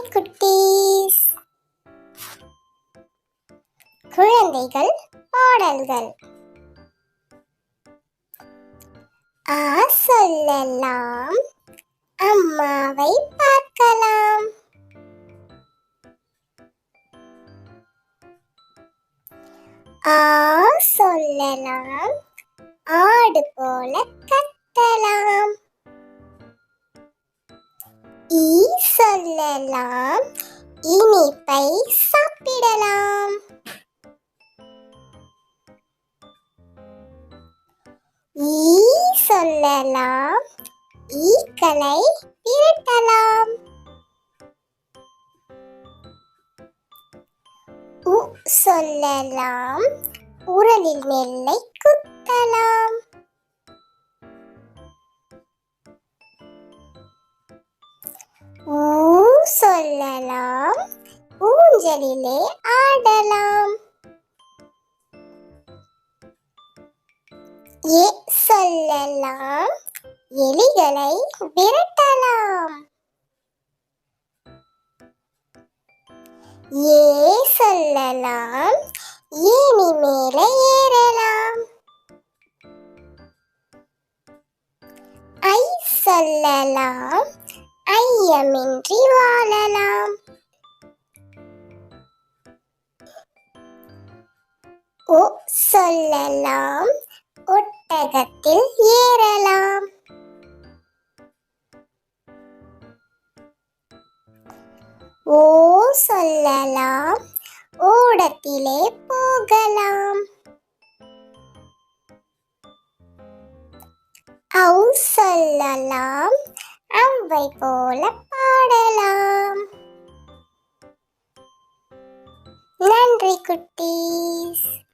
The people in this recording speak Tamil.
ஹாய் குட்டீஸ். குழந்தைகள் பாடல்கள் ஆ சொல்லலாம். அம்மாவை பார்க்கலாம். ஆ சொல்லலாம். ஆடு போல கத்தலாம் சொல்லலாம் இனிப்பை சாப்பிடலாம். ஈ சொல்லலாம். ஈக்களை திரட்டலாம் உ சொல்லலாம். உரலில் நெல்லை குத்தலாம். சொல்லலாம். ஊஞ்சலிலே ஆடலாம். ஏ சொல்லலாம். எலிகளை விரட்டலாம். ஏ சொல்லலாம். ஏனி மேலே ஏறலாம். ஐ சொல்லலாம். ஐயமின்றி வாழலாம். ஓ சொல்லலாம். ஒட்டகத்தில் ஏறலாம். ஓ சொல்லலாம். ஓடத்திலே போகலாம். ஔ சொல்லலாம். அவ்வை போல பாடலாம். நன்றி குட்டீஸ்.